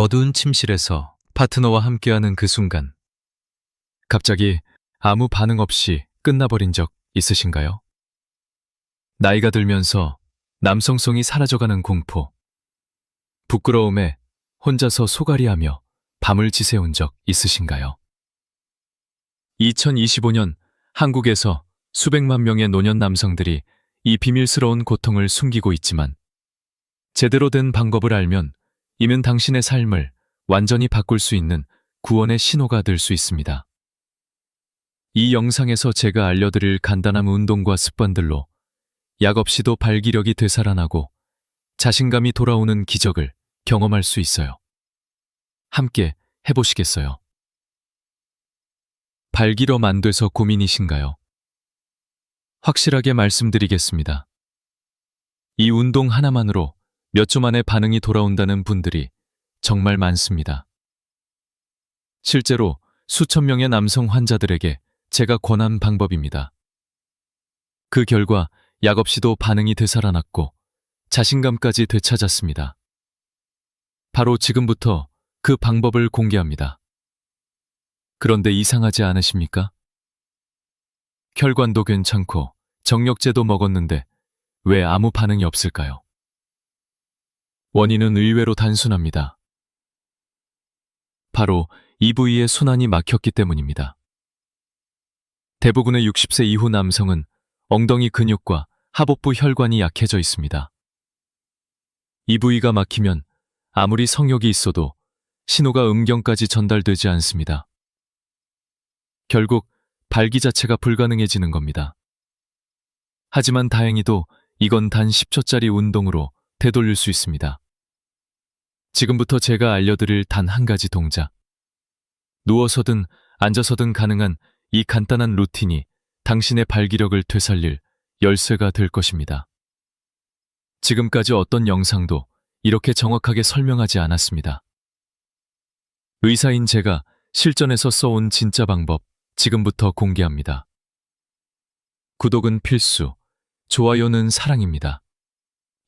어두운 침실에서 파트너와 함께하는 그 순간. 갑자기 아무 반응 없이 끝나버린 적 있으신가요? 나이가 들면서 남성성이 사라져가는 공포. 부끄러움에 혼자서 소갈이하며 밤을 지새운 적 있으신가요? 2025년 한국에서 수백만 명의 노년 남성들이 이 비밀스러운 고통을 숨기고 있지만 제대로 된 방법을 알면 이면 당신의 삶을 완전히 바꿀 수 있는 구원의 신호가 될 수 있습니다. 이 영상에서 제가 알려드릴 간단한 운동과 습관들로 약 없이도 발기력이 되살아나고 자신감이 돌아오는 기적을 경험할 수 있어요. 함께 해보시겠어요? 발기럼 안 돼서 고민이신가요? 확실하게 말씀드리겠습니다. 이 운동 하나만으로 몇주 만에 반응이 돌아온다는 분들이 정말 많습니다. 실제로 수천 명의 남성 환자들에게 제가 권한 방법입니다. 그 결과 약 없이도 반응이 되살아났고 자신감까지 되찾았습니다. 바로 지금부터 그 방법을 공개합니다. 그런데 이상하지 않으십니까? 혈관도 괜찮고 정력제도 먹었는데 왜 아무 반응이 없을까요? 원인은 의외로 단순합니다. 바로 이 부위의 순환이 막혔기 때문입니다. 대부분의 60세 이후 남성은 엉덩이 근육과 하복부 혈관이 약해져 있습니다. 이 부위가 막히면 아무리 성욕이 있어도 신호가 음경까지 전달되지 않습니다. 결국 발기 자체가 불가능해지는 겁니다. 하지만 다행히도 이건 단 10초짜리 운동으로 되돌릴 수 있습니다. 지금부터 제가 알려드릴 단 한 가지 동작. 누워서든 앉아서든 가능한 이 간단한 루틴이 당신의 발기력을 되살릴 열쇠가 될 것입니다. 지금까지 어떤 영상도 이렇게 정확하게 설명하지 않았습니다. 의사인 제가 실전에서 써온 진짜 방법 지금부터 공개합니다. 구독은 필수, 좋아요는 사랑입니다.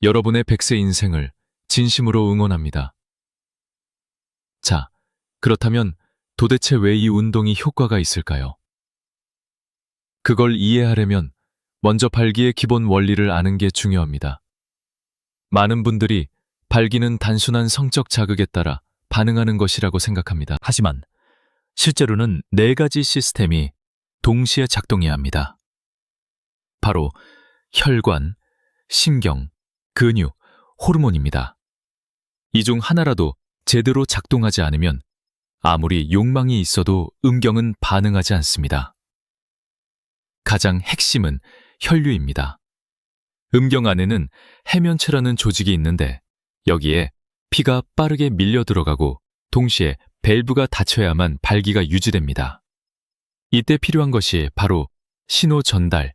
여러분의 백세 인생을 진심으로 응원합니다. 자, 그렇다면 도대체 왜 이 운동이 효과가 있을까요? 그걸 이해하려면 먼저 발기의 기본 원리를 아는 게 중요합니다. 많은 분들이 발기는 단순한 성적 자극에 따라 반응하는 것이라고 생각합니다. 하지만 실제로는 네 가지 시스템이 동시에 작동해야 합니다. 바로 혈관, 신경, 근육, 호르몬입니다. 이 중 하나라도 제대로 작동하지 않으면 아무리 욕망이 있어도 음경은 반응하지 않습니다. 가장 핵심은 혈류입니다. 음경 안에는 해면체라는 조직이 있는데 여기에 피가 빠르게 밀려 들어가고 동시에 밸브가 닫혀야만 발기가 유지됩니다. 이때 필요한 것이 바로 신호 전달,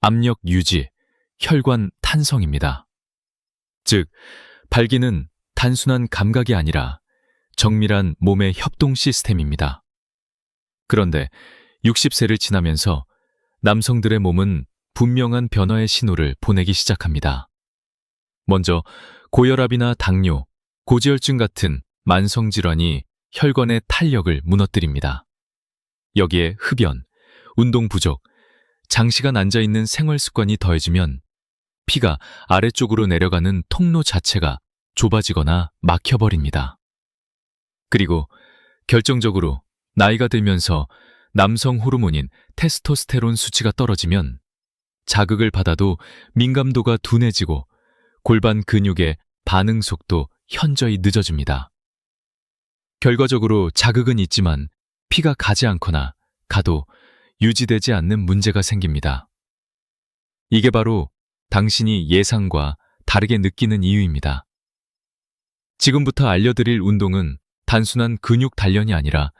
압력 유지, 혈관 탄성입니다. 즉, 발기는 단순한 감각이 아니라 정밀한 몸의 협동 시스템입니다. 그런데 60세를 지나면서 남성들의 몸은 분명한 변화의 신호를 보내기 시작합니다. 먼저 고혈압이나 당뇨, 고지혈증 같은 만성 질환이 혈관의 탄력을 무너뜨립니다. 여기에 흡연, 운동 부족, 장시간 앉아 있는 생활 습관이 더해지면 피가 아래쪽으로 내려가는 통로 자체가 좁아지거나 막혀버립니다. 그리고 결정적으로 나이가 들면서 남성 호르몬인 테스토스테론 수치가 떨어지면 자극을 받아도 민감도가 둔해지고 골반 근육의 반응 속도 현저히 늦어집니다. 결과적으로 자극은 있지만 피가 가지 않거나 가도 유지되지 않는 문제가 생깁니다. 이게 바로 당신이 예상과 다르게 느끼는 이유입니다. 지금부터 알려드릴 운동은 단순한 근육 단련이 아니라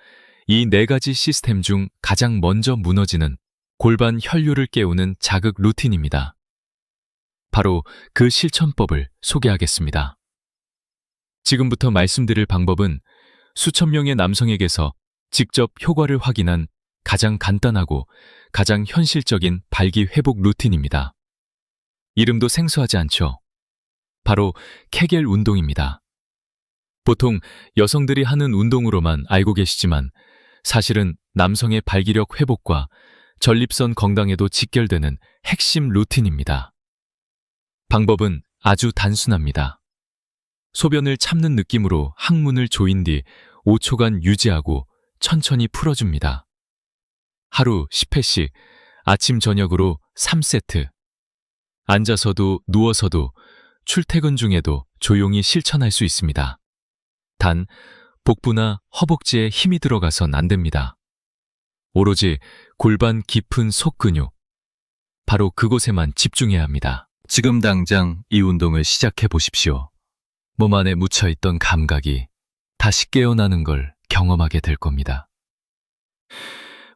이 네 가지 시스템 중 가장 먼저 무너지는 골반 혈류를 깨우는 자극 루틴입니다. 바로 그 실천법을 소개하겠습니다. 지금부터 말씀드릴 방법은 수천 명의 남성에게서 직접 효과를 확인한 가장 간단하고 가장 현실적인 발기 회복 루틴입니다. 이름도 생소하지 않죠? 바로 케겔 운동입니다. 보통 여성들이 하는 운동으로만 알고 계시지만 사실은 남성의 발기력 회복과 전립선 건강에도 직결되는 핵심 루틴입니다. 방법은 아주 단순합니다. 소변을 참는 느낌으로 항문을 조인 뒤 5초간 유지하고 천천히 풀어줍니다. 하루 10회씩 아침 저녁으로 3세트. 앉아서도 누워서도 출퇴근 중에도 조용히 실천할 수 있습니다. 단, 복부나 허벅지에 힘이 들어가선 안 됩니다. 오로지 골반 깊은 속 근육. 바로 그곳에만 집중해야 합니다. 지금 당장 이 운동을 시작해 보십시오. 몸 안에 묻혀있던 감각이 다시 깨어나는 걸 경험하게 될 겁니다.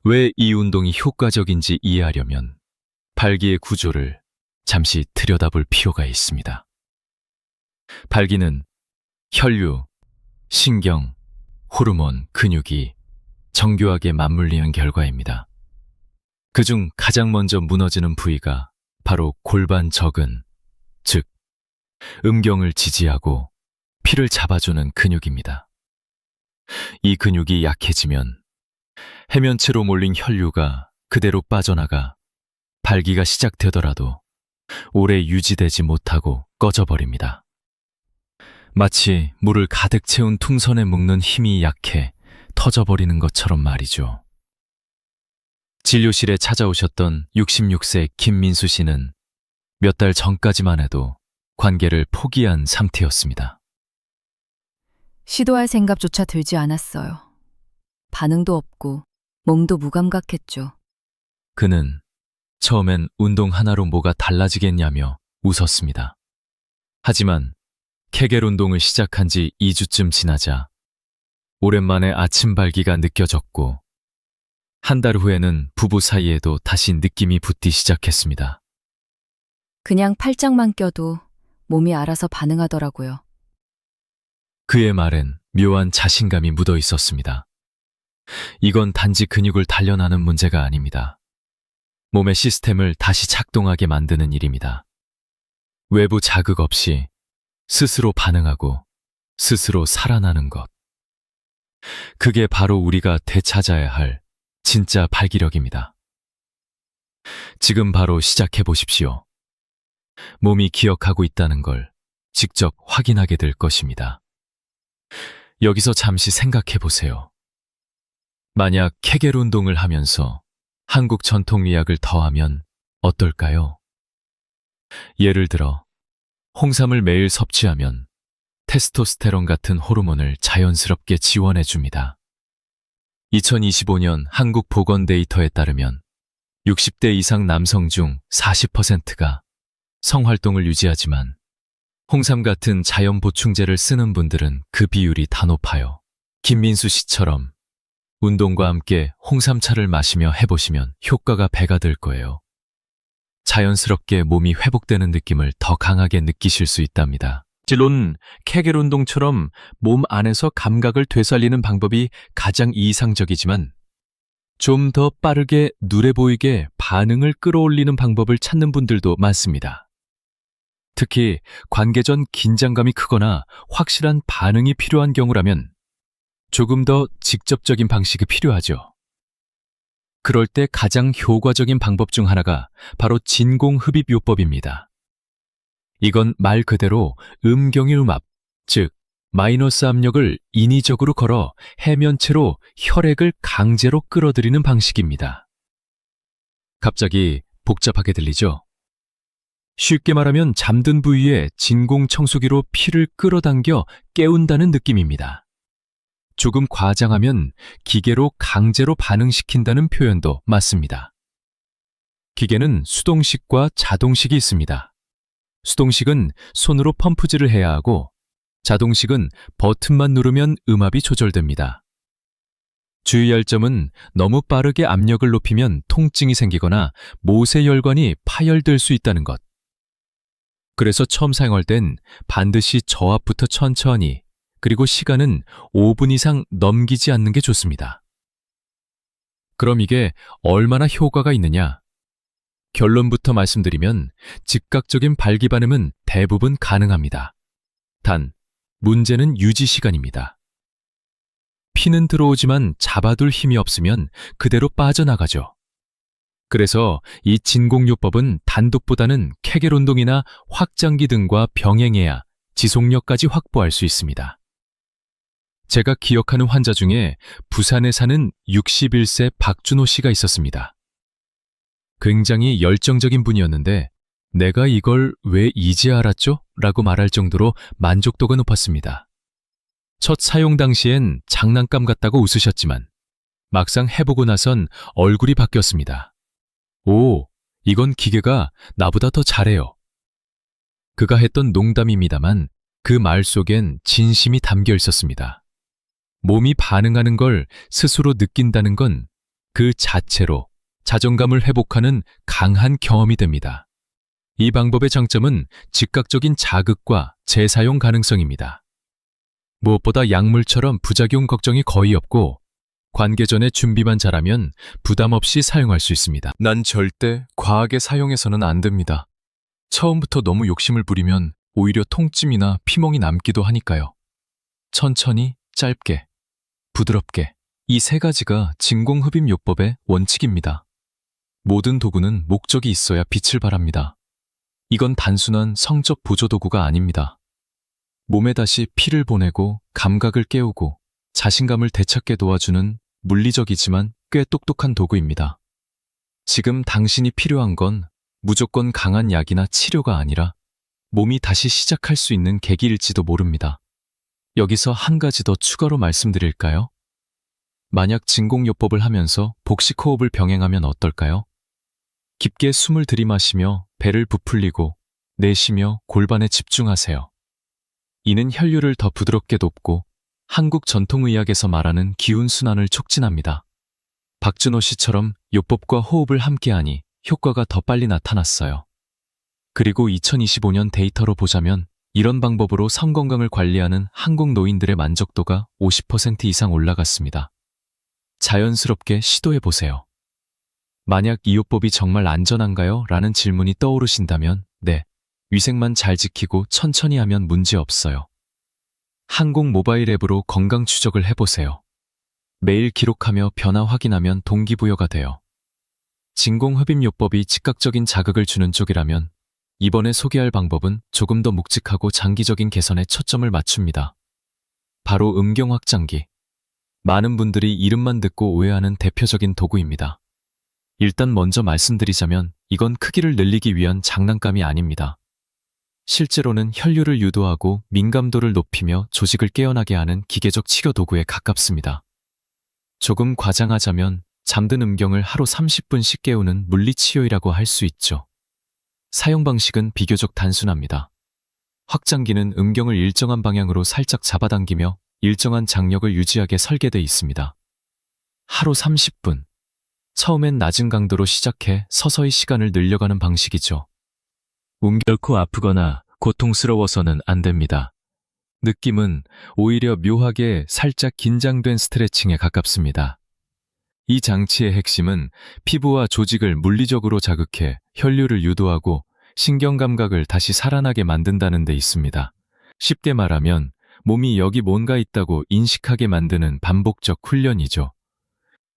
왜 이 운동이 효과적인지 이해하려면 발기의 구조를 잠시 들여다볼 필요가 있습니다. 발기는 혈류, 신경, 호르몬, 근육이 정교하게 맞물리는 결과입니다. 그중 가장 먼저 무너지는 부위가 바로 골반 적은, 즉, 음경을 지지하고 피를 잡아주는 근육입니다. 이 근육이 약해지면 해면체로 몰린 혈류가 그대로 빠져나가 발기가 시작되더라도 오래 유지되지 못하고 꺼져버립니다. 마치 물을 가득 채운 퉁선에 묶는 힘이 약해 터져버리는 것처럼 말이죠. 진료실에 찾아오셨던 66세 김민수 씨는 몇 달 전까지만 해도 관계를 포기한 상태였습니다. 시도할 생각조차 들지 않았어요. 반응도 없고 몸도 무감각했죠. 그는 처음엔 운동 하나로 뭐가 달라지겠냐며 웃었습니다. 하지만 케겔 운동을 시작한 지 2주쯤 지나자 오랜만에 아침 발기가 느껴졌고 한 달 후에는 부부 사이에도 다시 느낌이 붙기 시작했습니다. 그냥 팔짱만 껴도 몸이 알아서 반응하더라고요. 그의 말엔 묘한 자신감이 묻어 있었습니다. 이건 단지 근육을 단련하는 문제가 아닙니다. 몸의 시스템을 다시 작동하게 만드는 일입니다. 외부 자극 없이 스스로 반응하고 스스로 살아나는 것. 그게 바로 우리가 되찾아야 할 진짜 발기력입니다. 지금 바로 시작해 보십시오. 몸이 기억하고 있다는 걸 직접 확인하게 될 것입니다. 여기서 잠시 생각해 보세요. 만약 케겔 운동을 하면서 한국 전통 의학을 더하면 어떨까요? 예를 들어, 홍삼을 매일 섭취하면 테스토스테론 같은 호르몬을 자연스럽게 지원해 줍니다. 2025년 한국 보건 데이터에 따르면 60대 이상 남성 중 40%가 성활동을 유지하지만 홍삼 같은 자연 보충제를 쓰는 분들은 그 비율이 다 높아요. 김민수 씨처럼 운동과 함께 홍삼차를 마시며 해보시면 효과가 배가 될 거예요. 자연스럽게 몸이 회복되는 느낌을 더 강하게 느끼실 수 있답니다. 물론 케겔 운동처럼 몸 안에서 감각을 되살리는 방법이 가장 이상적이지만 좀 더 빠르게 눈에 보이게 반응을 끌어올리는 방법을 찾는 분들도 많습니다. 특히 관계 전 긴장감이 크거나 확실한 반응이 필요한 경우라면 조금 더 직접적인 방식이 필요하죠. 그럴 때 가장 효과적인 방법 중 하나가 바로 진공흡입요법입니다. 이건 말 그대로 음경의 음압, 즉 마이너스 압력을 인위적으로 걸어 해면체로 혈액을 강제로 끌어들이는 방식입니다. 갑자기 복잡하게 들리죠? 쉽게 말하면 잠든 부위에 진공 청소기로 피를 끌어당겨 깨운다는 느낌입니다. 조금 과장하면 기계로 강제로 반응시킨다는 표현도 맞습니다. 기계는 수동식과 자동식이 있습니다. 수동식은 손으로 펌프질을 해야 하고 자동식은 버튼만 누르면 음압이 조절됩니다. 주의할 점은 너무 빠르게 압력을 높이면 통증이 생기거나 모세혈관이 파열될 수 있다는 것. 그래서 처음 사용할 땐 반드시 저압부터 천천히 그리고 시간은 5분 이상 넘기지 않는 게 좋습니다. 그럼 이게 얼마나 효과가 있느냐? 결론부터 말씀드리면 즉각적인 발기 반응은 대부분 가능합니다. 단, 문제는 유지 시간입니다. 피는 들어오지만 잡아둘 힘이 없으면 그대로 빠져나가죠. 그래서 이 진공요법은 단독보다는 케겔 운동이나 확장기 등과 병행해야 지속력까지 확보할 수 있습니다. 제가 기억하는 환자 중에 부산에 사는 61세 박준호 씨가 있었습니다. 굉장히 열정적인 분이었는데 내가 이걸 왜 이제 알았죠? 라고 말할 정도로 만족도가 높았습니다. 첫 사용 당시엔 장난감 같다고 웃으셨지만 막상 해보고 나선 얼굴이 바뀌었습니다. 오, 이건 기계가 나보다 더 잘해요. 그가 했던 농담입니다만 그 말 속엔 진심이 담겨 있었습니다. 몸이 반응하는 걸 스스로 느낀다는 건 그 자체로 자존감을 회복하는 강한 경험이 됩니다. 이 방법의 장점은 즉각적인 자극과 재사용 가능성입니다. 무엇보다 약물처럼 부작용 걱정이 거의 없고 관계 전에 준비만 잘하면 부담 없이 사용할 수 있습니다. 난 절대 과하게 사용해서는 안 됩니다. 처음부터 너무 욕심을 부리면 오히려 통증이나 피멍이 남기도 하니까요. 천천히, 짧게, 부드럽게 이 세 가지가 진공흡입요법의 원칙입니다. 모든 도구는 목적이 있어야 빛을 발합니다. 이건 단순한 성적 보조 도구가 아닙니다. 몸에 다시 피를 보내고 감각을 깨우고 자신감을 되찾게 도와주는 물리적이지만 꽤 똑똑한 도구입니다. 지금 당신이 필요한 건 무조건 강한 약이나 치료가 아니라 몸이 다시 시작할 수 있는 계기일지도 모릅니다. 여기서 한 가지 더 추가로 말씀드릴까요? 만약 진공요법을 하면서 복식 호흡을 병행하면 어떨까요? 깊게 숨을 들이마시며 배를 부풀리고 내쉬며 골반에 집중하세요. 이는 혈류를 더 부드럽게 돕고 한국 전통의학에서 말하는 기운 순환을 촉진합니다. 박준호 씨처럼 요법과 호흡을 함께하니 효과가 더 빨리 나타났어요. 그리고 2025년 데이터로 보자면 이런 방법으로 성 건강을 관리하는 한국 노인들의 만족도가 50% 이상 올라갔습니다. 자연스럽게 시도해 보세요. 만약 이 요법이 정말 안전한가요? 라는 질문이 떠오르신다면, 네. 위생만 잘 지키고 천천히 하면 문제 없어요. 항공 모바일 앱으로 건강 추적을 해보세요. 매일 기록하며 변화 확인하면 동기부여가 돼요. 진공흡입요법이 즉각적인 자극을 주는 쪽이라면 이번에 소개할 방법은 조금 더 묵직하고 장기적인 개선에 초점을 맞춥니다. 바로 음경 확장기. 많은 분들이 이름만 듣고 오해하는 대표적인 도구입니다. 일단 먼저 말씀드리자면 이건 크기를 늘리기 위한 장난감이 아닙니다. 실제로는 혈류를 유도하고 민감도를 높이며 조직을 깨어나게 하는 기계적 치료 도구에 가깝습니다. 조금 과장하자면 잠든 음경을 하루 30분씩 깨우는 물리치료이라고 할 수 있죠. 사용 방식은 비교적 단순합니다. 확장기는 음경을 일정한 방향으로 살짝 잡아당기며 일정한 장력을 유지하게 설계돼 있습니다. 하루 30분. 처음엔 낮은 강도로 시작해 서서히 시간을 늘려가는 방식이죠. 음 결코 아프거나 고통스러워서는 안 됩니다. 느낌은 오히려 묘하게 살짝 긴장된 스트레칭에 가깝습니다. 이 장치의 핵심은 피부와 조직을 물리적으로 자극해 혈류를 유도하고 신경 감각을 다시 살아나게 만든다는 데 있습니다. 쉽게 말하면 몸이 여기 뭔가 있다고 인식하게 만드는 반복적 훈련이죠.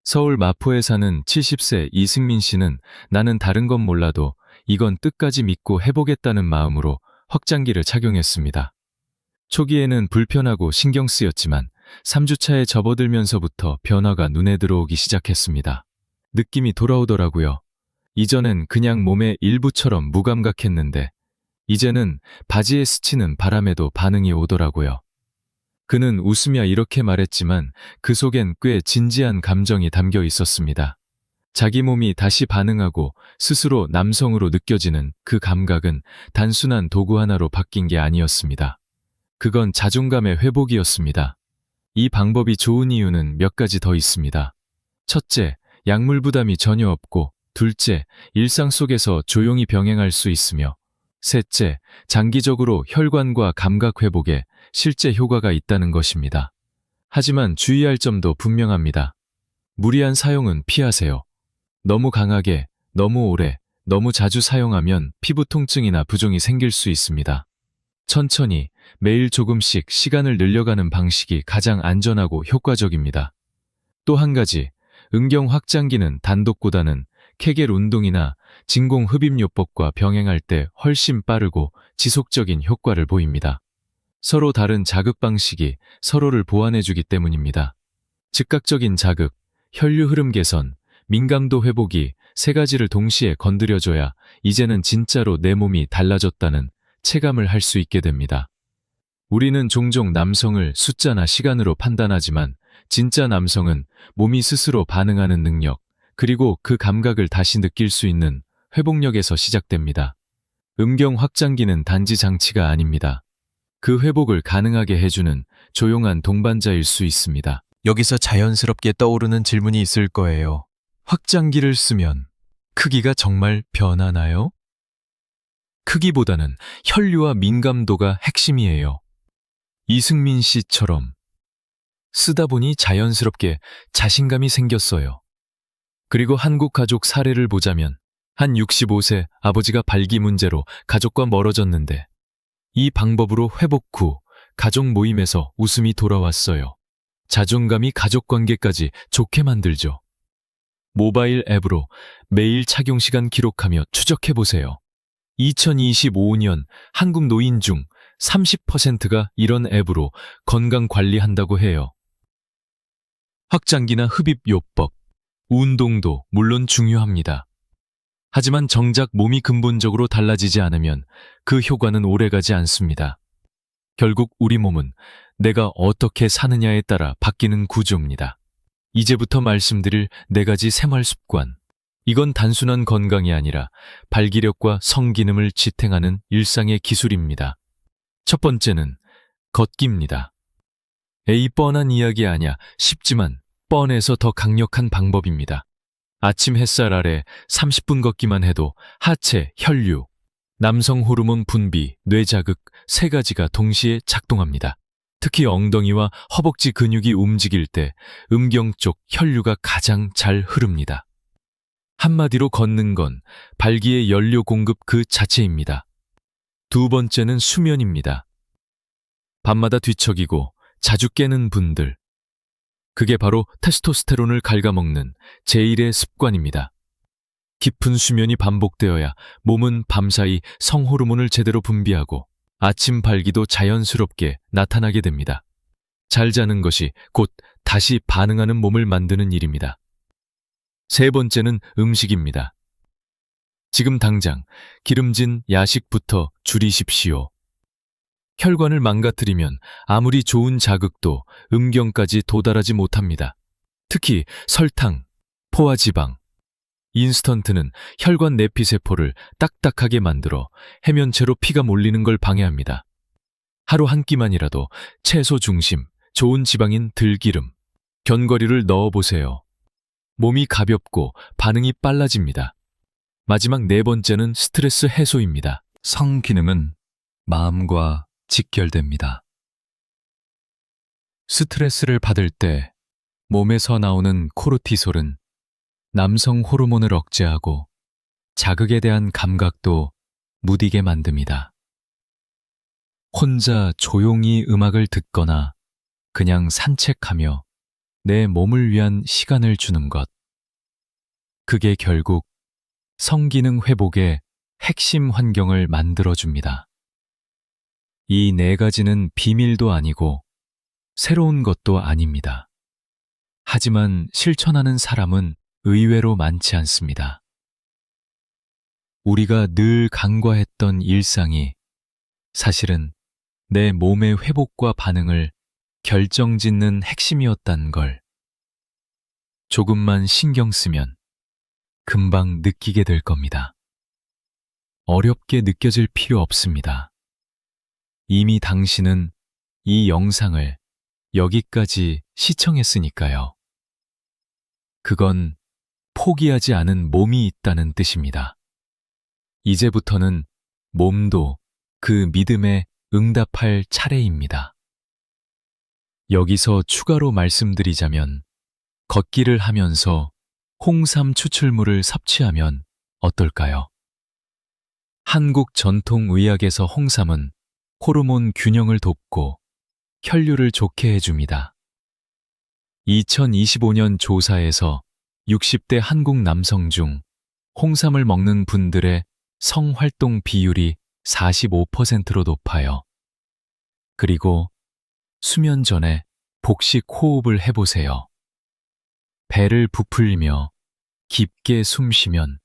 서울 마포에 사는 70세 이승민 씨는 나는 다른 건 몰라도 이건 끝까지 믿고 해보겠다는 마음으로 확장기를 착용했습니다. 초기에는 불편하고 신경 쓰였지만 3주차에 접어들면서부터 변화가 눈에 들어오기 시작했습니다. 느낌이 돌아오더라고요. 이전엔 그냥 몸의 일부처럼 무감각했는데 이제는 바지에 스치는 바람에도 반응이 오더라고요. 그는 웃으며 이렇게 말했지만 그 속엔 꽤 진지한 감정이 담겨 있었습니다. 자기 몸이 다시 반응하고 스스로 남성으로 느껴지는 그 감각은 단순한 도구 하나로 바뀐 게 아니었습니다. 그건 자존감의 회복이었습니다. 이 방법이 좋은 이유는 몇 가지 더 있습니다. 첫째, 약물 부담이 전혀 없고, 둘째, 일상 속에서 조용히 병행할 수 있으며, 셋째, 장기적으로 혈관과 감각 회복에 실제 효과가 있다는 것입니다. 하지만 주의할 점도 분명합니다. 무리한 사용은 피하세요. 너무 강하게, 너무 오래, 너무 자주 사용하면 피부 통증이나 부종이 생길 수 있습니다. 천천히 매일 조금씩 시간을 늘려가는 방식이 가장 안전하고 효과적입니다. 또 한 가지, 음경 확장기는 단독보다는 케겔 운동이나 진공 흡입요법과 병행할 때 훨씬 빠르고 지속적인 효과를 보입니다. 서로 다른 자극 방식이 서로를 보완해주기 때문입니다. 즉각적인 자극, 혈류 흐름 개선, 민감도 회복이 세 가지를 동시에 건드려줘야 이제는 진짜로 내 몸이 달라졌다는 체감을 할 수 있게 됩니다. 우리는 종종 남성을 숫자나 시간으로 판단하지만 진짜 남성은 몸이 스스로 반응하는 능력, 그리고 그 감각을 다시 느낄 수 있는 회복력에서 시작됩니다. 음경 확장기는 단지 장치가 아닙니다. 그 회복을 가능하게 해주는 조용한 동반자일 수 있습니다. 여기서 자연스럽게 떠오르는 질문이 있을 거예요. 확장기를 쓰면 크기가 정말 변하나요? 크기보다는 혈류와 민감도가 핵심이에요. 이승민 씨처럼 쓰다 보니 자연스럽게 자신감이 생겼어요. 그리고 한국 가족 사례를 보자면 한 65세 아버지가 발기 문제로 가족과 멀어졌는데 이 방법으로 회복 후 가족 모임에서 웃음이 돌아왔어요. 자존감이 가족 관계까지 좋게 만들죠. 모바일 앱으로 매일 착용 시간 기록하며 추적해 보세요. 2025년 한국 노인 중 30%가 이런 앱으로 건강 관리한다고 해요. 확장기나 흡입 요법, 운동도 물론 중요합니다. 하지만 정작 몸이 근본적으로 달라지지 않으면 그 효과는 오래가지 않습니다. 결국 우리 몸은 내가 어떻게 사느냐에 따라 바뀌는 구조입니다. 이제부터 말씀드릴 네 가지 생활 습관. 이건 단순한 건강이 아니라 발기력과 성기능을 지탱하는 일상의 기술입니다. 첫 번째는 걷기입니다. 에이 뻔한 이야기 아냐 싶지만 뻔해서 더 강력한 방법입니다. 아침 햇살 아래 30분 걷기만 해도 하체, 혈류, 남성 호르몬 분비, 뇌 자극 세 가지가 동시에 작동합니다. 특히 엉덩이와 허벅지 근육이 움직일 때 음경 쪽 혈류가 가장 잘 흐릅니다. 한마디로 걷는 건 발기의 연료 공급 그 자체입니다. 두 번째는 수면입니다. 밤마다 뒤척이고 자주 깨는 분들. 그게 바로 테스토스테론을 갉아먹는 제1의 습관입니다. 깊은 수면이 반복되어야 몸은 밤사이 성호르몬을 제대로 분비하고 아침 발기도 자연스럽게 나타나게 됩니다. 잘 자는 것이 곧 다시 반응하는 몸을 만드는 일입니다. 세 번째는 음식입니다. 지금 당장 기름진 야식부터 줄이십시오. 혈관을 망가뜨리면 아무리 좋은 자극도 음경까지 도달하지 못합니다. 특히 설탕, 포화지방, 인스턴트는 혈관 내피세포를 딱딱하게 만들어 해면체로 피가 몰리는 걸 방해합니다. 하루 한 끼만이라도 채소 중심, 좋은 지방인 들기름, 견과류를 넣어보세요. 몸이 가볍고 반응이 빨라집니다. 마지막 네 번째는 스트레스 해소입니다. 성 기능은 마음과 직결됩니다. 스트레스를 받을 때 몸에서 나오는 코르티솔은 남성 호르몬을 억제하고 자극에 대한 감각도 무디게 만듭니다. 혼자 조용히 음악을 듣거나 그냥 산책하며 내 몸을 위한 시간을 주는 것. 그게 결국 성기능 회복의 핵심 환경을 만들어줍니다. 이 네 가지는 비밀도 아니고 새로운 것도 아닙니다. 하지만 실천하는 사람은 의외로 많지 않습니다. 우리가 늘 간과했던 일상이 사실은 내 몸의 회복과 반응을 결정짓는 핵심이었단 걸 조금만 신경 쓰면 금방 느끼게 될 겁니다. 어렵게 느껴질 필요 없습니다. 이미 당신은 이 영상을 여기까지 시청했으니까요. 그건 포기하지 않은 몸이 있다는 뜻입니다. 이제부터는 몸도 그 믿음에 응답할 차례입니다. 여기서 추가로 말씀드리자면 걷기를 하면서 홍삼 추출물을 섭취하면 어떨까요? 한국 전통 의학에서 홍삼은 호르몬 균형을 돕고 혈류를 좋게 해줍니다. 2025년 조사에서 60대 한국 남성 중 홍삼을 먹는 분들의 성활동 비율이 45%로 높아요. 그리고 수면 전에 복식 호흡을 해보세요. 배를 부풀리며 깊게 숨 쉬면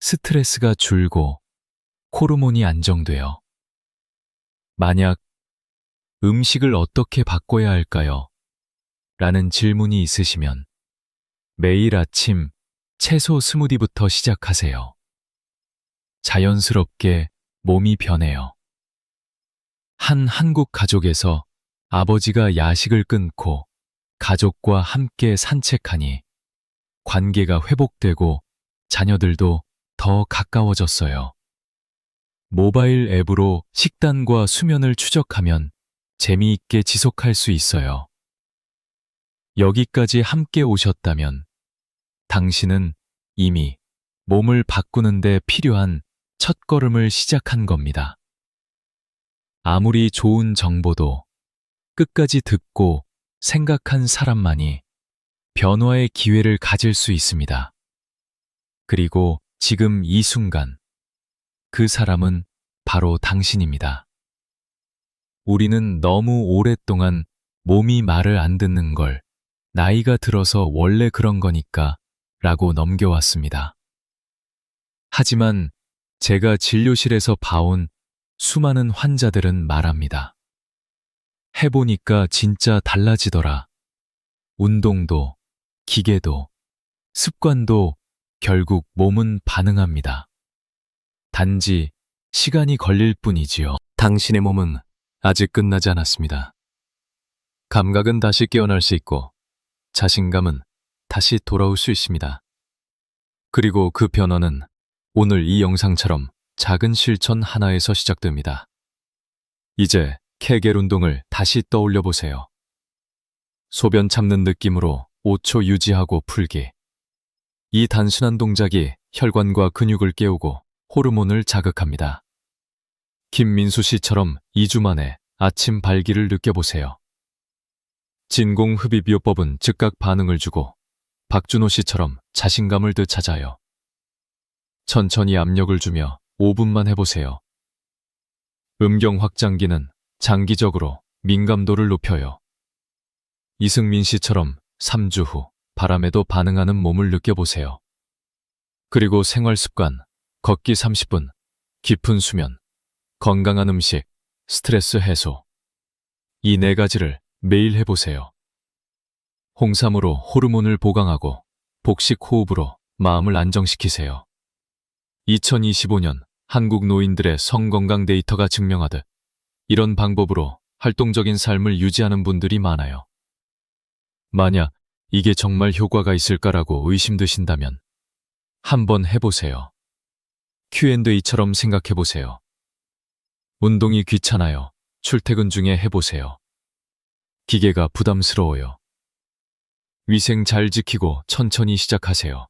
스트레스가 줄고 호르몬이 안정돼요. 만약 음식을 어떻게 바꿔야 할까요? 라는 질문이 있으시면 매일 아침 채소 스무디부터 시작하세요. 자연스럽게 몸이 변해요. 한 한국 가족에서 아버지가 야식을 끊고 가족과 함께 산책하니 관계가 회복되고 자녀들도 더 가까워졌어요. 모바일 앱으로 식단과 수면을 추적하면 재미있게 지속할 수 있어요. 여기까지 함께 오셨다면 당신은 이미 몸을 바꾸는데 필요한 첫 걸음을 시작한 겁니다. 아무리 좋은 정보도 끝까지 듣고 생각한 사람만이 변화의 기회를 가질 수 있습니다. 그리고 지금 이 순간 그 사람은 바로 당신입니다. 우리는 너무 오랫동안 몸이 말을 안 듣는 걸 나이가 들어서 원래 그런 거니까 라고 넘겨왔습니다. 하지만 제가 진료실에서 봐온 수많은 환자들은 말합니다. 해보니까 진짜 달라지더라. 운동도, 기계도, 습관도 결국 몸은 반응합니다. 단지 시간이 걸릴 뿐이지요. 당신의 몸은 아직 끝나지 않았습니다. 감각은 다시 깨어날 수 있고 자신감은 다시 돌아올 수 있습니다. 그리고 그 변화는 오늘 이 영상처럼 작은 실천 하나에서 시작됩니다. 이제 케겔 운동을 다시 떠올려 보세요. 소변 참는 느낌으로 5초 유지하고 풀기. 이 단순한 동작이 혈관과 근육을 깨우고 호르몬을 자극합니다. 김민수 씨처럼 2주 만에 아침 발기를 느껴보세요. 진공 흡입요법은 즉각 반응을 주고 박준호 씨처럼 자신감을 되찾아요. 천천히 압력을 주며 5분만 해보세요. 음경 확장기는 장기적으로 민감도를 높여요. 이승민 씨처럼 3주 후 바람에도 반응하는 몸을 느껴보세요. 그리고 생활 습관, 걷기 30분, 깊은 수면, 건강한 음식, 스트레스 해소. 이 네 가지를 매일 해보세요. 홍삼으로 호르몬을 보강하고 복식 호흡으로 마음을 안정시키세요. 2025년 한국 노인들의 성건강 데이터가 증명하듯 이런 방법으로 활동적인 삶을 유지하는 분들이 많아요. 만약 이게 정말 효과가 있을까라고 의심되신다면 한번 해보세요. Q&A처럼 생각해보세요. 운동이 귀찮아요. 출퇴근 중에 해보세요. 기계가 부담스러워요. 위생 잘 지키고 천천히 시작하세요.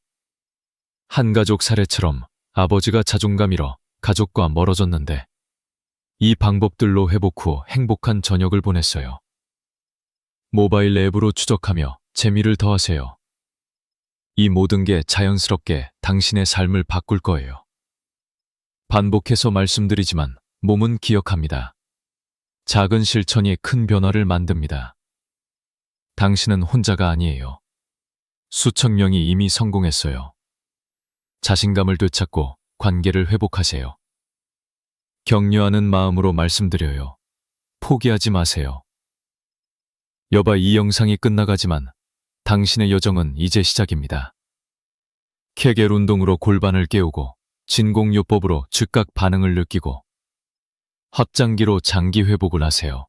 한 가족 사례처럼 아버지가 자존감 잃어 가족과 멀어졌는데 이 방법들로 회복 후 행복한 저녁을 보냈어요. 모바일 앱으로 추적하며 재미를 더하세요. 이 모든 게 자연스럽게 당신의 삶을 바꿀 거예요. 반복해서 말씀드리지만 몸은 기억합니다. 작은 실천이 큰 변화를 만듭니다. 당신은 혼자가 아니에요. 수천 명이 이미 성공했어요. 자신감을 되찾고 관계를 회복하세요. 격려하는 마음으로 말씀드려요. 포기하지 마세요. 여봐 이 영상이 끝나가지만 당신의 여정은 이제 시작입니다. 케겔 운동으로 골반을 깨우고 진공요법으로 즉각 반응을 느끼고 확장기로 장기 회복을 하세요.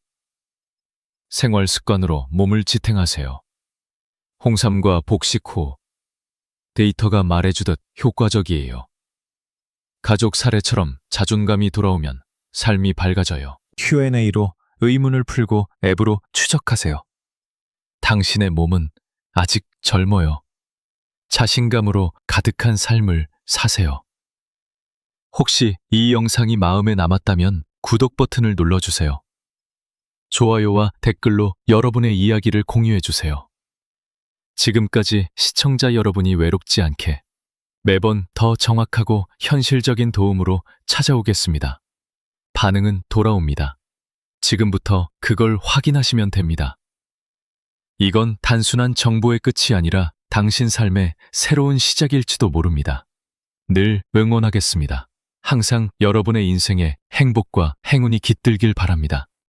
생활 습관으로 몸을 지탱하세요. 홍삼과 복식 후 데이터가 말해주듯 효과적이에요. 가족 사례처럼 자존감이 돌아오면 삶이 밝아져요. Q&A로 의문을 풀고 앱으로 추적하세요. 당신의 몸은 아직 젊어요. 자신감으로 가득한 삶을 사세요. 혹시 이 영상이 마음에 남았다면 구독 버튼을 눌러주세요. 좋아요와 댓글로 여러분의 이야기를 공유해주세요. 지금까지 시청자 여러분이 외롭지 않게 매번 더 정확하고 현실적인 도움으로 찾아오겠습니다. 반응은 돌아옵니다. 지금부터 그걸 확인하시면 됩니다. 이건 단순한 정보의 끝이 아니라 당신 삶의 새로운 시작일지도 모릅니다. 늘 응원하겠습니다. 항상 여러분의 인생에 행복과 행운이 깃들길 바랍니다.